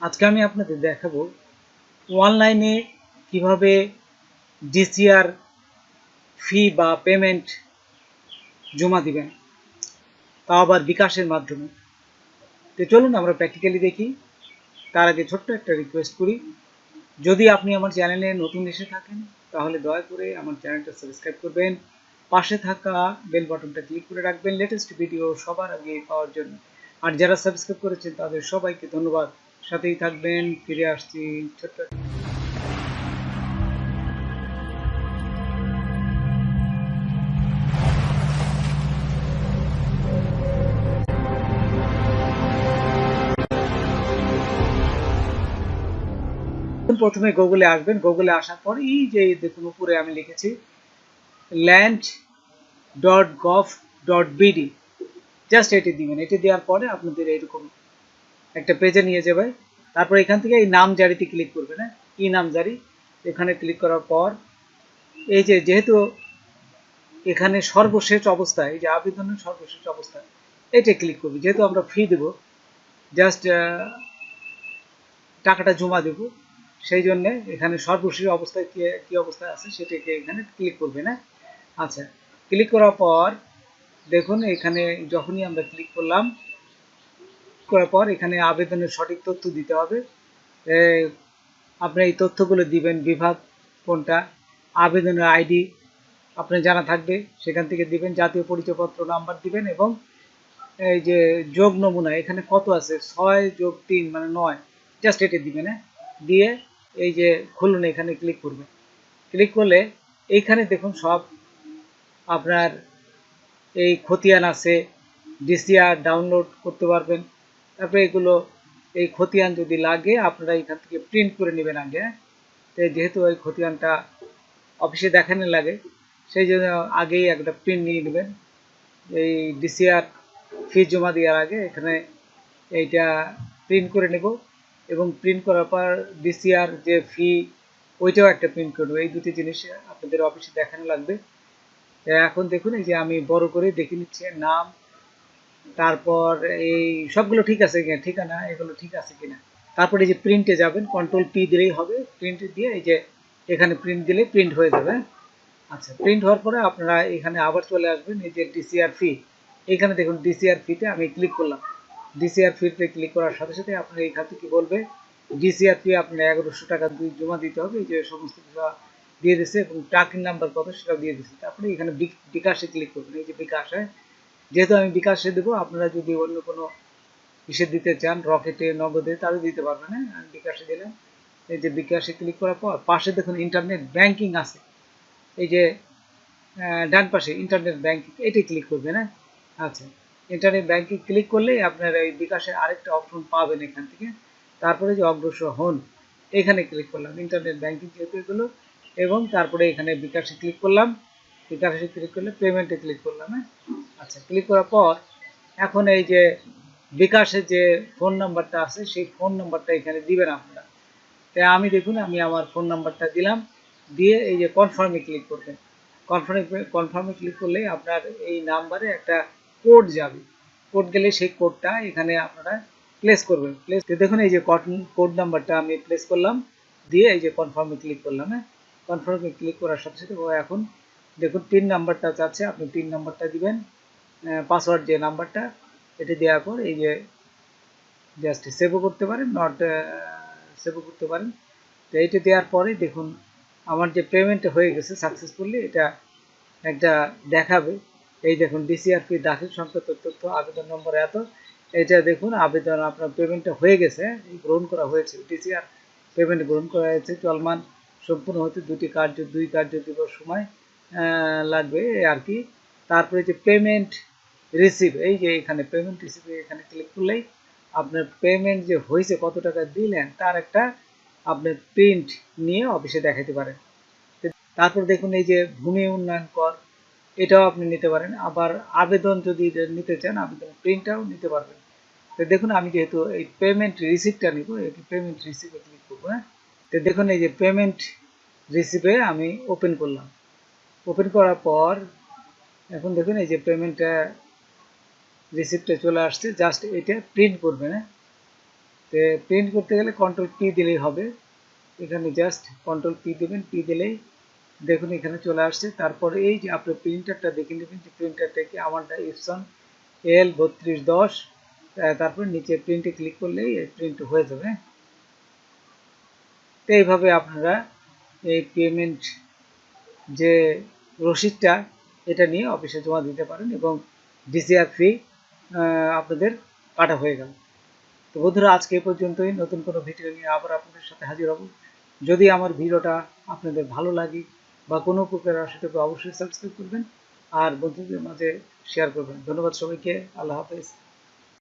আজকে আমি আপনাদের দেখাবো অনলাইনে কীভাবে ডিসিআর ফি বা পেমেন্ট জমা দিবেন, তাও আবার বিকাশের মাধ্যমে। তো চলুন আমরা প্র্যাকটিক্যালি দেখি। তার আগে ছোট্ট একটা রিকোয়েস্ট করি। যদি আপনি আমার চ্যানেলে নতুন এসে থাকেন, তাহলে দয়া করে আমার চ্যানেলটা সাবস্ক্রাইব করবেন। পাশে থাকা বেল বাটনটা ক্লিক করে রাখবেন। লেটেস্ট ভিডিও সবার আগে পাওয়ার জন্য। আর যারা সাবস্ক্রাইব করেছেন, তাদের সবাইকে ধন্যবাদ। সাথেই থাকবেন, ফিরে আসছি ছোট্ট প্রথমে গুগলে আসবেন। গুগলে আসার পর এই যে দেখুন, উপরে আমি লিখেছি land dot gov dot BD just এটি দিবেন। এটি দেওয়ার পরে আপনাদের এরকম একটা পেজে নিয়ে যাবে তারপর এখান থেকে এই নাম জারিতে ক্লিক করবে না ই নাম জারি? এখানে ক্লিক করার পর, এই যে যেহেতু এখানে সর্বশেষ অবস্থায় এই যে আবেদনের সর্বশেষ অবস্থায় এটা ক্লিক করবে। যেহেতু আমরা ফি দেব জাস্ট টাকাটা জমা দেব, সেই জন্য এখানে সর্বশেষ অবস্থায় কি, কী অবস্থায় আছে সেটাকে এখানে ক্লিক করবে না আচ্ছা ক্লিক করার পর, দেখুন এখানে যখনই আমরা ক্লিক করলাম করার পর এখানে আবেদনের সঠিক তথ্য দিতে হবে। আপনি এই তথ্যগুলো দিবেন বিভাগ কোনটা, আবেদনের আইডি আপনার জানা থাকবে, সেখান থেকে দিবেন, জাতীয় পরিচয়পত্র নাম্বার দিবেন এবং এই যে যোগ নমুনা, এখানে কত আছে? ছয় যোগ তিন মানে নয়, জাস্ট এটা দিবেন হ্যাঁ? দিয়ে এই যে খুলুন, এখানে ক্লিক করবে ক্লিক করলে এইখানে দেখুন সব আপনার এই খতিয়ান আছে, ডিসিআর ডাউনলোড করতে পারবেন। তারপরে এগুলো, এই খতিয়ান যদি লাগে, আপনারা এখান থেকে প্রিন্ট করে নেবেন আগে। তো যেহেতু ওই খতিয়ানটা অফিসে দেখানো লাগে, সেই জন্য আগেই একটা প্রিন্ট নিয়ে নেবেন। এই ডিসিআর ফি জমা দেওয়ার আগে এখানে এইটা প্রিন্ট করে নেব। এবং প্রিন্ট করার পর ডিসিআর যে ফি ওইটাও একটা প্রিন্ট করব এই দুটি জিনিস আপনাদের অফিসে দেখানো লাগবে। এখন দেখুন, এই যে আমি বড় করে দেখে নিচ্ছি নাম তারপর এই সবগুলো ঠিক আছে কিনা, ঠিকানা এগুলো ঠিক আছে কিনা। তারপরে যে প্রিন্টে যাবেন কন্ট্রোল পি দিলেই হবে। প্রিন্ট দিয়ে এই যে এখানে প্রিন্ট দিলে প্রিন্ট হয়ে যাবে আচ্ছা প্রিন্ট হওয়ার পরে আপনারা এখানে আবার চলে আসবেন, এই যে ডিসিআর ফি এখানে দেখুন ডিসিআর ফিতে আমি ক্লিক করলাম। ডিসিআর ফিতে ক্লিক করার সাথে সাথে আপনার এখান থেকে বলবে? ডিসিআর ফি আপনার এগারোশো টাকা দুই জমা দিতে হবে, এই যে সমস্ত কিছু দিয়ে দিচ্ছে এবং ট্রাকিং নাম্বার কত সেটাও দিয়ে দিচ্ছে তারপরে এখানে বিকাশে ক্লিক করবেন, এই যে বিকাশে যেহেতু আমি বিকাশে দেবো, আপনারা যদি অন্য কোনো ইসে দিতে চান, রকেটে, নগদে, তাহলে দিতে পারবেন হ্যাঁ? আমি বিকাশে দিলাম। এই যে বিকাশে ক্লিক করার পর, পাশে দেখুন ইন্টারনেট ব্যাংকিং আছে। এই যে ডান পাশে ইন্টারনেট ব্যাংকিং, এটি ক্লিক করবেন হ্যাঁ? আচ্ছা। ইন্টারনেট ব্যাংকিং ক্লিক করলেই আপনার এই বিকাশের আরেকটা অপশন পাবেন এখান থেকে। তারপরে যে অগ্রসর হন, এখানে ক্লিক করলাম, ইন্টারনেট ব্যাংকিং যেহেতু এগুলো এবং তারপরে এখানে বিকাশে ক্লিক করলাম। বিকাশে ক্লিক করলে পেমেন্টে ক্লিক করলাম হ্যাঁ? আচ্ছা ক্লিক করার পর এখন এই যে বিকাশের যে ফোন নাম্বারটা আছে, সেই ফোন নাম্বারটা এখানে দিবেন আপনারা। তাই আমি দেখুন, আমি আমার ফোন নাম্বারটা দিলাম, দিয়ে এই যে কনফার্মে ক্লিক করবেন। কনফার্মে কনফার্মে ক্লিক করলে আপনার এই নাম্বারে একটা কোড যাবে। কোড গেলে সেই কোডটা এখানে আপনারা প্লেস করবেন। প্লেস দেখুন, এই যে কোড নাম্বারটা আমি প্লেস করলাম, দিয়ে এই যে কনফার্মে ক্লিক করলাম হ্যাঁ? কনফার্মে ক্লিক করার সাথে সাথে ও এখন দেখুন তিন নাম্বারটা চাচ্ছে, আপনি তিন নাম্বারটা দিবেন। পাসওয়ার্ড যে নাম্বারটা, এটা দেওয়ার পর এই যে জাস্ট সেভও করতে পারেন নট সেভও করতে পারেন। তো এইটা দেওয়ার পরে দেখুন, আমার যে পেমেন্ট হয়ে গেছে সাকসেসফুলি এটা একটা দেখাবে। এই দেখুন ডিসিআরপি দাখিল সংক্রান্ত তথ্য, আবেদন নম্বর এত। এটা দেখুন, আবেদন আপনার পেমেন্টটা হয়ে গেছে গ্রহণ করা হয়েছে। ডিসিআর পেমেন্ট গ্রহণ করা হয়েছে, চলমান সম্পূর্ণ হতে দুটি কার্য, দুই কার্য দিবস সময় লাগবে আর কি। তারপরে যে পেমেন্ট রিসিভ এই যে এখানে পেমেন্ট রিসিভ এখানে ক্লিক করলেই আপনার পেমেন্ট যে হয়েছে, কত টাকা দিলেন, তার একটা আপনি প্রিন্ট নিয়ে অফিসে দেখাতে পারেন। তারপর দেখুন এই যে ভূমি উন্নয়ন কর, এটাও আপনি নিতে পারেন। আবার আবেদন যদি নিতে চান আবেদন প্রিন্টটাও নিতে পারবেন। তো দেখুন আমি যেহেতু এই পেমেন্ট রিসিপ্টটা নিব, এই পেমেন্ট রিসিপ্টে ক্লিক করব হ্যাঁ? তো দেখুন এই যে পেমেন্ট রিসিপে আমি ওপেন করলাম। ওপেন করার পর, এখন দেখুন এই যে পেমেন্টটা রিসিপ্টে চলে আসছে জাস্ট এটা প্রিন্ট করবেন হ্যাঁ? তো প্রিন্ট করতে গেলে কন্ট্রোল পি দিলেই হবে। এখানে জাস্ট কন্ট্রোল পি দেবেন পি দিলেই দেখুন এখানে চলে আসছে। তারপরে এই যে আপনি প্রিন্টারটা দেখে নেবেন যে প্রিন্টারটা কি? আমারটা ইপসন এল বত্রিশ দশ তারপর নিচে প্রিন্টে ক্লিক করলেই প্রিন্ট হয়ে যাবে তো এইভাবে আপনারা এই পেমেন্ট যে রসিদটা, এটা নিয়ে অফিসে জমা দিতে পারেন এবং ডিসিআর ফি আপনাদের কাটা হয়ে গেল। তো বন্ধুরা, আজকে এ পর্যন্তই। নতুন কোনো ভিডিও নিয়ে আবার আপনাদের সাথে হাজির হব। যদি আমার ভিডিওটা আপনাদের ভালো লাগে বা কোনো প্রকার সেটাকে অবশ্যই সাবস্ক্রাইব করবেন আর বন্ধুদের মাঝে শেয়ার করবেন। ধন্যবাদ সবাইকে। আল্লাহ হাফেজ।